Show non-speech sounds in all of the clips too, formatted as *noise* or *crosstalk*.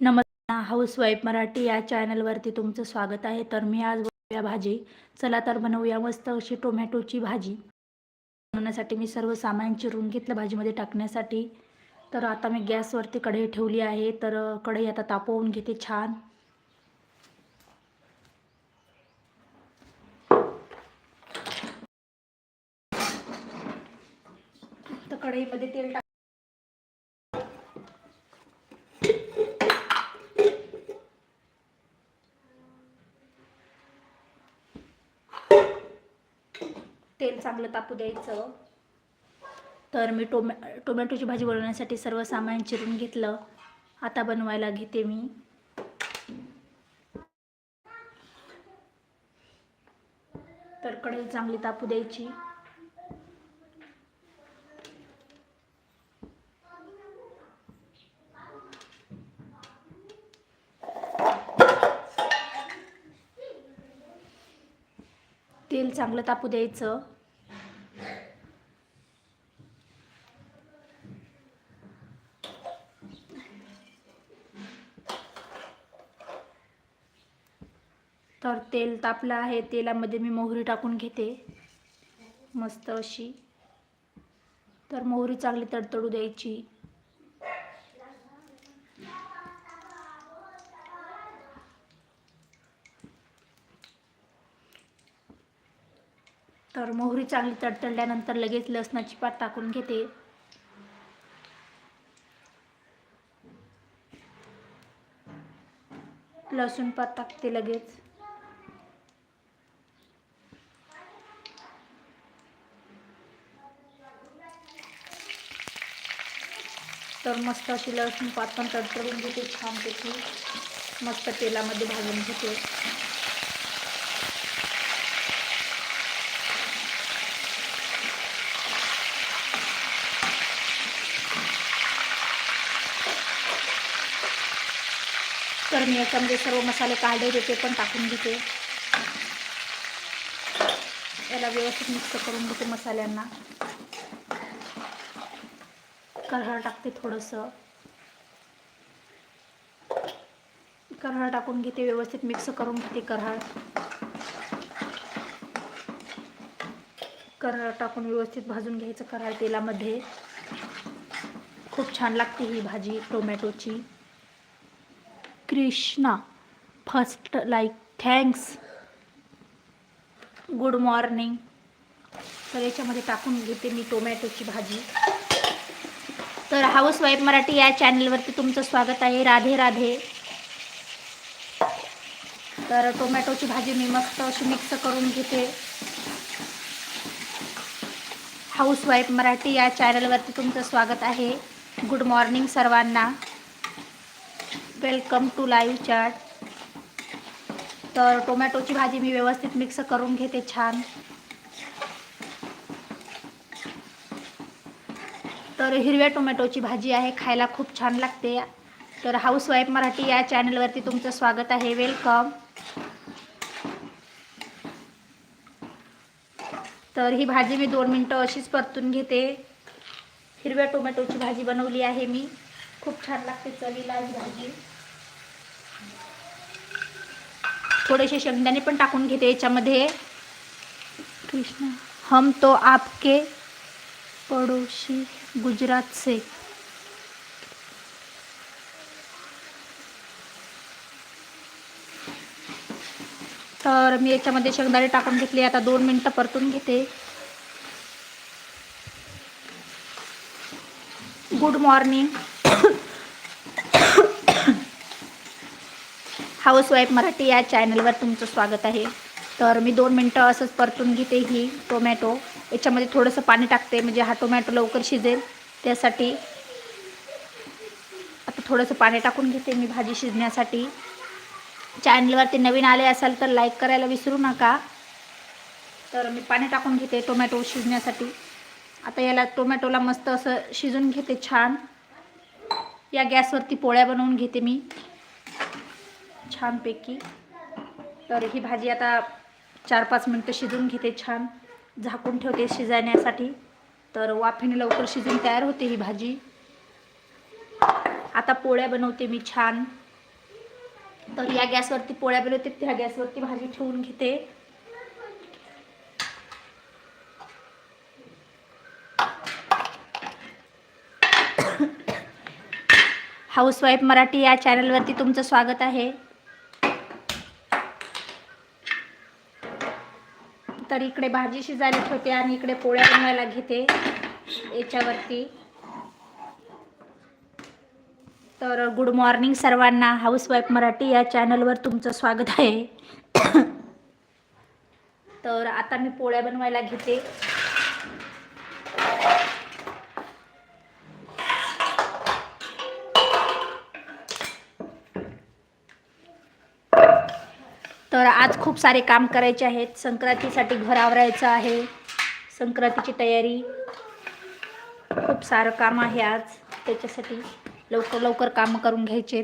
नमस्कार हाऊसवाईफ मराठी या चॅनलवरती तुमचं स्वागत आहे. तर मी आज बनवूया भाजी. चला तर बनवूया मस्त अशी टोमॅटोची भाजी. बनवण्यासाठी मी सर्व सामान चिरून घेतलं भाजीमध्ये टाकण्यासाठी. तर आता मी गॅसवरती कढई ठेवली आहे. तर कढई आता तापवून घेते छान. तर कढईमध्ये तेल टाक तेल चांगलं तापू द्यायचं. तर मी टोमॅ टोमॅटोची भाजी बनवण्यासाठी सर्व सामान चिरून घेतलं. आता बनवायला घेते मी. तर कढई चांगली तापू द्यायची तेल चांगलं तापू द्यायचं. तर तेल तापलं आहे तेलामध्ये मी मोहरी टाकून घेते. मस्त अशी. तर मोहरी चांगली तडतडू द्यायची. तर मोहरी चांगली तडतडल्यानंतर लगेच लसणाची पात टाकून घेते. लसूण पात टाकते लगेच. तर मस्त अशी लसूण पात पण तडतडून घेते छानपैकी मस्त तेलामध्ये भाजून घेते. तर मी याच्यामध्ये म्हणजे सर्व मसाले काढले होते ते पण टाकून घेते. याला व्यवस्थित मिक्स करून घेते मसाल्यांना. करहळ टाकते थोडंसं. करहळ टाकून घेते व्यवस्थित मिक्स करून घेते करहळ. करहळ टाकून व्यवस्थित भाजून घ्यायचं करहळ तेलामध्ये. खूप छान लागते ही भाजी टोमॅटोची. Krishna first like thanks good morning तर याच्यामध्ये टाकून घेते मी टोमॅटोची भाजी. तर हाऊस वाईफ मराठी या चॅनलवरती तुमचं स्वागत आहे. राधे राधे. तर टोमॅटोची भाजी मी मस्त अशी मिक्स करून घेते. हाऊस वाईफ मराठी या चॅनलवरती तुमचं स्वागत आहे. गुड मॉर्निंग सर्वांना. Welcome to live chat. तर टोमॅटोची भाजी मी व्यवस्थित मिक्स करून घेते छान. तर हिरव्या टोमॅटोची भाजी आहे खायला खूप छान लागते. तर हाऊस वाईफ मराठी या चॅनलवरती तुमचं स्वागत आहे. वेलकम. तर ही भाजी मी दोन मिनटं अशीच परतून घेते. हिरव्या टोमॅटोची भाजी बनवली आहे मी. खूप छान लागते चवीला ही भाजी. थोडेसे शेंगदाणे पण टाकून घेते याच्यामध्ये. कृष्ण हम तो आपके पडोशी गुजरात से. तर मी याच्यामध्ये शेंगदाणे टाकून घेतले आता दोन मिनटं परतून घेते. Good morning house wife Marathi या चॅनलवर तुमचं स्वागत आहे. तर मी दोन मिनटं असंच परतून घेते ही टोमॅटो. याच्यामध्ये थोडंसं पाणी टाकते म्हणजे हा टोमॅटो लवकर शिजेल. त्यासाठी आता थोडंसं पाणी टाकून घेते मी भाजी शिजण्यासाठी. चॅनलवरती नवीन आले असाल तर लाईक करायला विसरू नका. तर मी पाणी टाकून घेते टोमॅटो शिजण्यासाठी. आता याला टोमॅटोला मस्त असं शिजून घेते छान. या गॅसवरती पोळ्या बनवून घेते मी. छानपैकी. तर ही भाजी आता चार पाच मिनटं शिजून घेते छान. झाकून ठेवते शिजण्यासाठी तर वाफेने लवकर शिजून तयार होते ही भाजी. आता पोळ्या बनवते मी छान. तर या गॅसवरती पोळ्या बनवते त्या गॅसवरती भाजी ठेवून घेते. *coughs* हाऊसवाईफ मराठी या चॅनलवरती तुमचं स्वागत आहे. तर इकडे भाजी शिजायला ठेवते आणि इकडे पोळ्या बनवायला घेते. याच्यावरती. तर गुड मॉर्निंग सर्वांना. हाऊसवाईफ मराठी या चॅनलवर तुमचं स्वागत आहे. *coughs* तर आता मी पोळ्या बनवायला घेते. तर आज खूप सारे काम करायचे आहेत. संक्रांतीसाठी घर आवरायचं आहे. संक्रांतीची तयारी. खूप सारं काम आहे आज. त्याच्यासाठी लवकर लवकर कामं करून घ्यायचे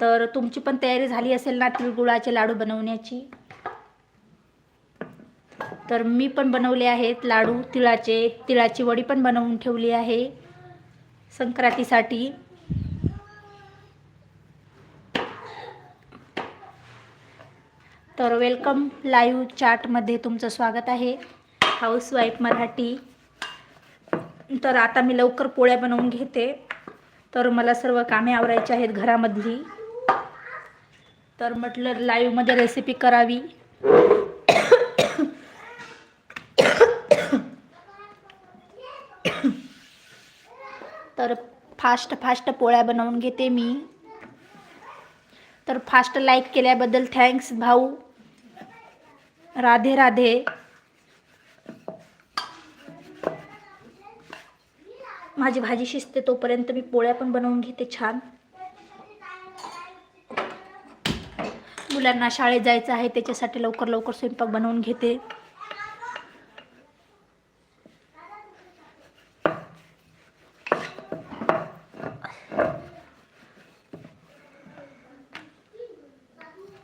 तर तुमची पण तयारी झाली असेल ना तिळगुळाचे लाडू बनवण्याची? तर मी पण बनवले आहेत लाडू तिळाचे तिळाची वडी पण बनवून ठेवली आहे. संक्रांतीसाठी. तर वेलकम लाईव्ह चॅटमध्ये तुमचं स्वागत आहे. हाऊसवाईफ मराठी. तर आता मी लवकर पोळ्या बनवून घेते. तर मला सर्व कामे आवरायची आहेत घरामधली. तर म्हटलं लाईव्हमध्ये रेसिपी करावी. तर फास्ट फास्ट पोळ्या बनवून घेते मी. तर फास्ट लाईक केल्याबद्दल थँक्स भाऊ. राधे राधे. माझी भाजी शिजते तोपर्यंत मी पोळ्या पण बनवून घेते छान. मुलांना शाळेत जायचं आहे त्याच्यासाठी लवकर लवकर स्वयंपाक बनवून घेते.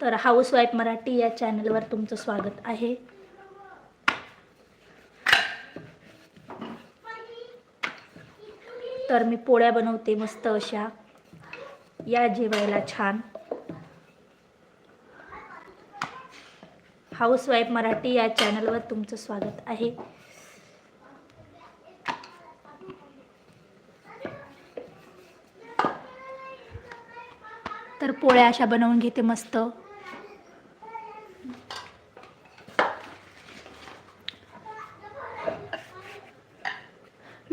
तर हाऊसवाईफ मराठी या चॅनलवर तुमचं स्वागत आहे. तर मी पोळ्या बनवते मस्त अशा. या जेवायला छान. हाऊसवाईफ मराठी या चॅनलवर तुमचं स्वागत आहे. तर पोळ्या अशा बनवून घेते मस्त.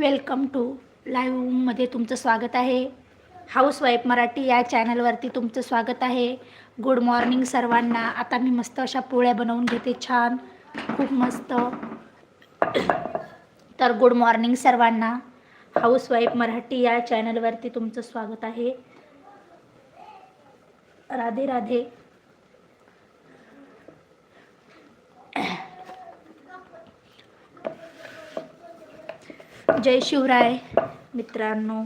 वेलकम टू लाईव्हमध्ये तुमचं स्वागत आहे. हाऊस वाईफ मराठी या चॅनलवरती तुमचं स्वागत आहे. गुड मॉर्निंग सर्वांना. आता मी मस्त अशा पोळ्या बनवून घेते छान. खूप मस्त. तर गुड मॉर्निंग सर्वांना. हाऊस वाईफ मराठी या चॅनलवरती तुमचं स्वागत आहे. राधे राधे. जय शिवराय मित्रांनो.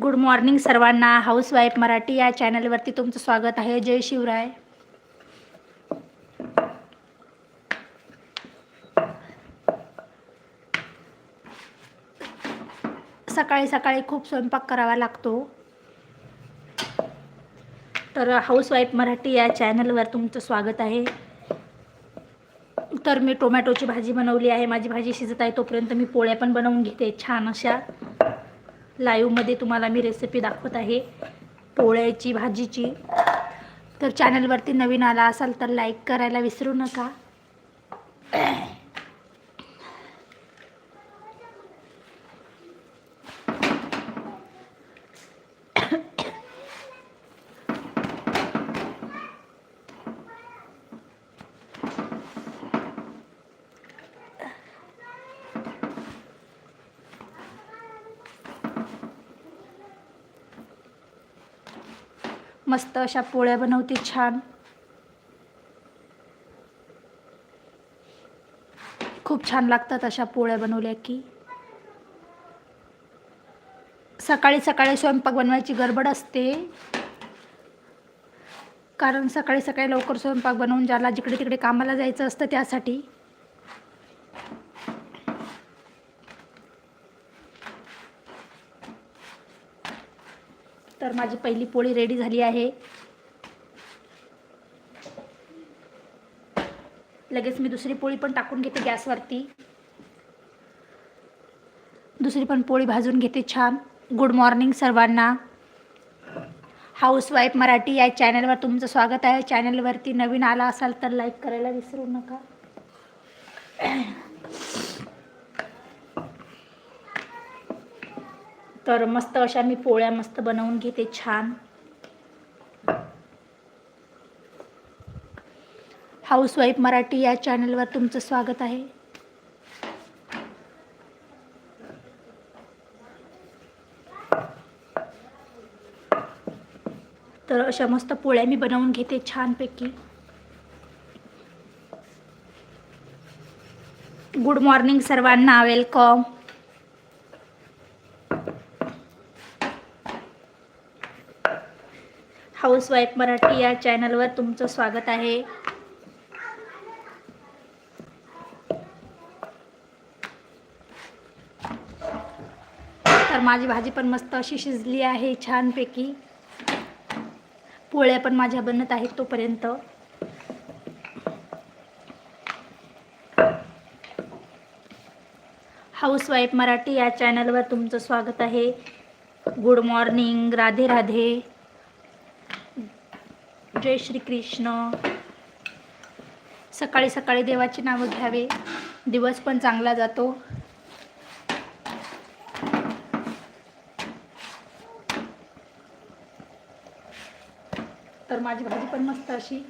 गुड मॉर्निंग सर्वांना. हाऊसवाईफ मराठी या चॅनलवरती तुमचं स्वागत आहे. जय शिवराय. सकाळी सकाळी खूप स्वयंपाक करावा लागतो. तर हाऊसवाईफ मराठी या चॅनलवर तुमचं स्वागत आहे. तर मी टोमॅटोची भाजी बनवली आहे. माझी भाजी शिजत आहे तोपर्यंत मी पोळ्या पण बनवून घेते छान अशा. लाईव्हमध्ये तुम्हाला मी रेसिपी दाखवत आहे पोळ्याची भाजीची. तर चॅनलवरती नवीन आला असाल तर लाईक करायला विसरू नका. मस्त अशा पोळ्या बनवते छान. खूप छान लागतात अशा पोळ्या बनवल्या की. सकाळी सकाळी स्वयंपाक बनवायची गडबड असते. कारण सकाळी सकाळी लवकर स्वयंपाक बनवून ज्याला जिकडे तिकडे कामाला जायचं असतं त्यासाठी. तर माझी पहिली पोळी रेडी झाली आहे. लगेच मी दुसरी पोळी पण टाकून घेते गॅसवरती. दुसरी पण पोळी भाजून घेते छान. गुड मॉर्निंग सर्वांना. हाऊसवाईफ मराठी या चॅनलवर तुमचं स्वागत आहे. चॅनलवरती नवीन आला असाल तर लाईक करायला विसरू नका. तर मस्त अशा मी पोळ्या मस्त बनवून घेते छान. हाऊसवाईफ मराठी या चॅनलवर तुमचं स्वागत आहे. तर अशा मस्त पोळ्या मी बनवून घेते छानपैकी. गुड मॉर्निंग सर्वांना वेलकम हाऊसवाईफ मराठी या चॅनलवर तुमचं स्वागत आहे. तर माझी भाजी पण मस्त अशी शिजली आहे छानपैकी. पोळ्या पण माझ्या बनत आहेत तोपर्यंत. हाऊसवाईफ मराठी या चॅनलवर तुमचं स्वागत आहे. Good morning Radhe Radhe. जय श्री कृष्ण. सकाळी सकाळी देवाची नावं घ्यावे. दिवस पण चांगला जातो. तर माझी भाजी पण मस्त अशी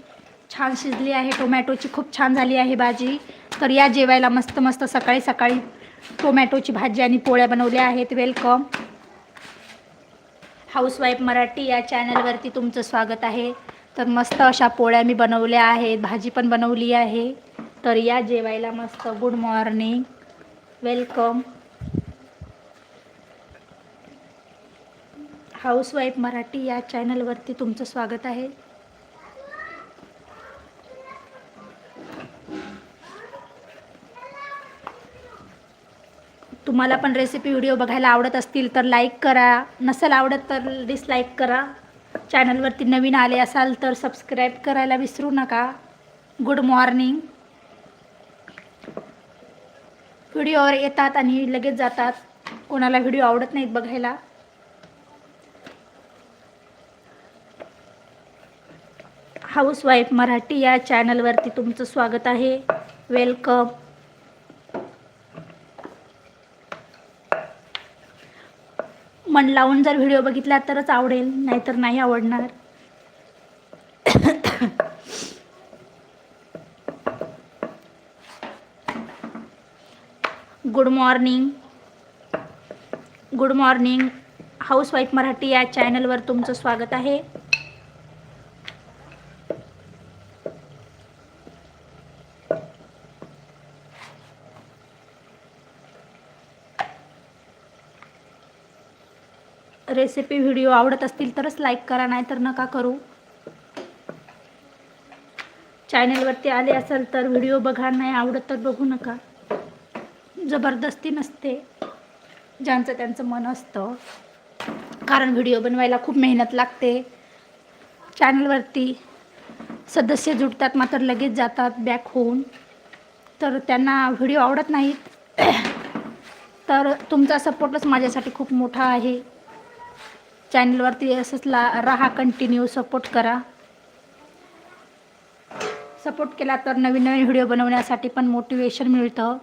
छान शिजली आहे. टोमॅटोची खूप छान झाली आहे भाजी. तर या जेवायला मस्त मस्त सकाळी सकाळी टोमॅटोची भाजी आणि पोळ्या बनवल्या आहेत. वेलकम हाऊसवाईफ मराठी या चॅनलवरती तुमचं स्वागत आहे. तर मस्त अशा पोळ्या मी बनवल्या आहेत भाजी पण बनवली आहे. तर या जेवायला मस्त good morning. Welcome. Housewife Marathi या चॅनलवरती तुमचं स्वागत आहे. तुम्हाला पण रेसिपी व्हिडिओ बघायला आवडत असतील तर लाईक करा. नसेल आवडत तर डिसलाईक करा. चॅनलवरती नवीन आले असाल तर सबस्क्राईब करायला विसरू नका. गुड मॉर्निंग व्हिडिओवर येतात आणि लगेच जातात. कोणाला व्हिडिओ आवडत नाहीत बघायला. हाऊसवाईफ मराठी या चॅनलवरती तुमचं स्वागत आहे. वेलकम मन लावून जर व्हिडिओ बघितला तरच आवडेल नाहीतर नाही आवडणार. Good morning good morning housewife Marathi या चॅनलवर तुमचं स्वागत आहे. रेसिपी व्हिडिओ आवडत असतील तरच लाईक करा नाही तर नका करू. चॅनलवरती आले असाल तर व्हिडिओ बघा नाही आवडत तर बघू नका. जबरदस्ती नसते ज्यांचं त्यांचं मन असतं. कारण व्हिडिओ बनवायला खूप मेहनत लागते. चॅनलवरती सदस्य जुटतात मात्र लगेच जातात बॅक होऊन. तर त्यांना व्हिडिओ आवडत नाहीत. तर तुमचा सपोर्टच माझ्यासाठी खूप मोठा आहे. चॅनलवरती असंच ला राहा कंटिन्यू सपोर्ट करा. सपोर्ट केला तर नवीन नवीन व्हिडिओ बनवण्यासाठी पण मोटिवेशन मिळतं.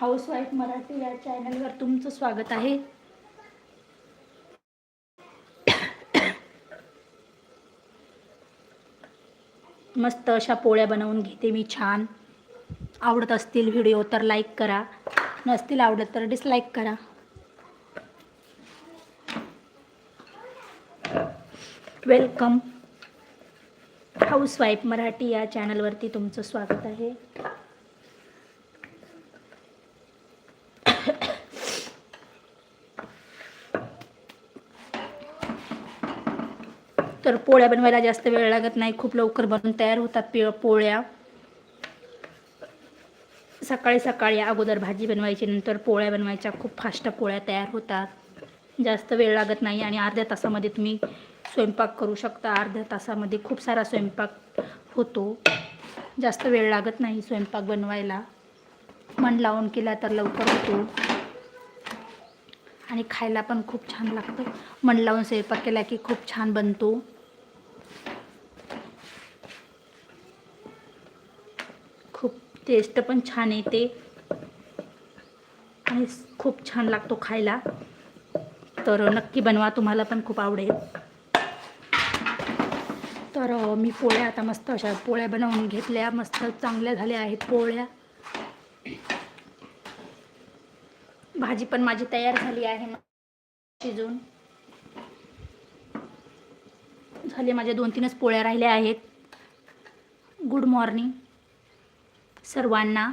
हाऊसवाईफ मराठी या चॅनलवर तुमचं स्वागत आहे. मस्त अशा पोळ्या बनवून घेते मी छान. आवडत असतील व्हिडिओ तर लाईक करा. नसतील आवडत तर डिसलाईक करा. वेलकम हाऊसवाईफ मराठी या चॅनलवरती तुमचं स्वागत आहे. तर पोळ्या बनवायला जास्त वेळ लागत नाही. खूप लवकर बनून तयार होतात पिळ पोळ्या. सकाळी सकाळी अगोदर भाजी बनवायची नंतर पोळ्या बनवायच्या. खूप फास्ट पोळ्या तयार होतात. जास्त वेळ लागत नाही आणि अर्ध्या तासामध्ये तुम्ही स्वयंपाक करू शकता. अर्ध्या तासामध्ये खूप सारा स्वयंपाक होतो. जास्त वेळ लागत नाही स्वयंपाक बनवायला. मन लावून केला तर लवकर होतो. आणि खायला पण खूप छान लागतं. मन लावून स्वयंपाक केला की खूप छान बनतो. खूप टेस्ट पण छान येते. आणि खूप छान लागतो खायला. तर नक्की बनवा तुम्हाला पण खूप आवडेल. तर मी पोळ्या आता मस्त अशा पोळ्या बनवून घेतल्या. मस्त चांगल्या झाल्या आहेत पोळ्या. भाजी पण माझी तयार झाली आहे. शिजून. झाले माझ्या दोन तीनच पोळ्या राहिल्या आहेत. Good morning. सर्वांना.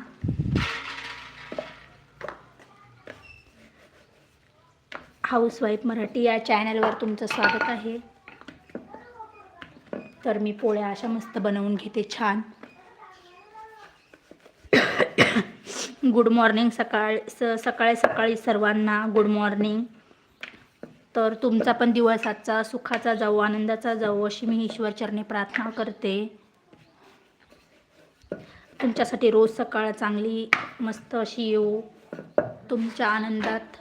हाऊसवाईफ मराठी या चॅनलवर तुमचं स्वागत आहे. तर मी पोळ्या अशा मस्त बनवून घेते छान. गुड मॉर्निंग सकाळ स सकाळी सकाळी सर्वांना गुड मॉर्निंग. तर तुमचा पण दिवस आजचा सुखाचा जाऊ आनंदाचा जाऊ अशी मी ईश्वरचरणी प्रार्थना करते. तुमच्यासाठी रोज सकाळ चांगली मस्त अशी येऊ. तुमच्या आनंदात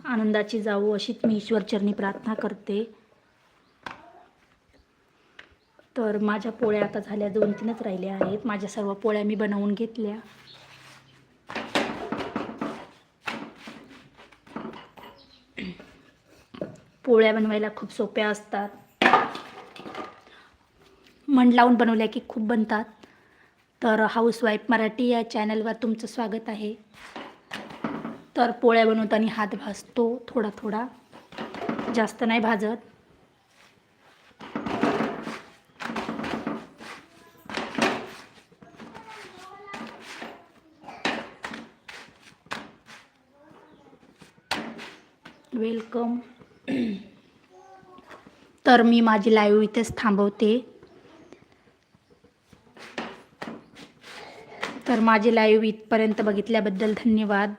आनंदाची जाऊ अशीच मी ईश्वरचरणी प्रार्थना करते. तर माझ्या पोळ्या आता झाल्या दोन तीनच राहिल्या आहेत. माझ्या सर्व पोळ्या मी बनवून घेतल्या. पोळ्या बनवायला खूप सोप्या असतात. मन लावून बनवल्या की खूप बनतात. तर हाऊसवाईफ मराठी या चॅनलवर तुमचं स्वागत आहे. तर पोळ्या बनवताना हात भाजतो थोडा थोडा. जास्त नाही भाजत. वेलकम *clears throat* तर मी माझी लाईव्ह इथेच थांबवते. तर माझी लाईव्ह इथपर्यंत बघितल्याबद्दल धन्यवाद.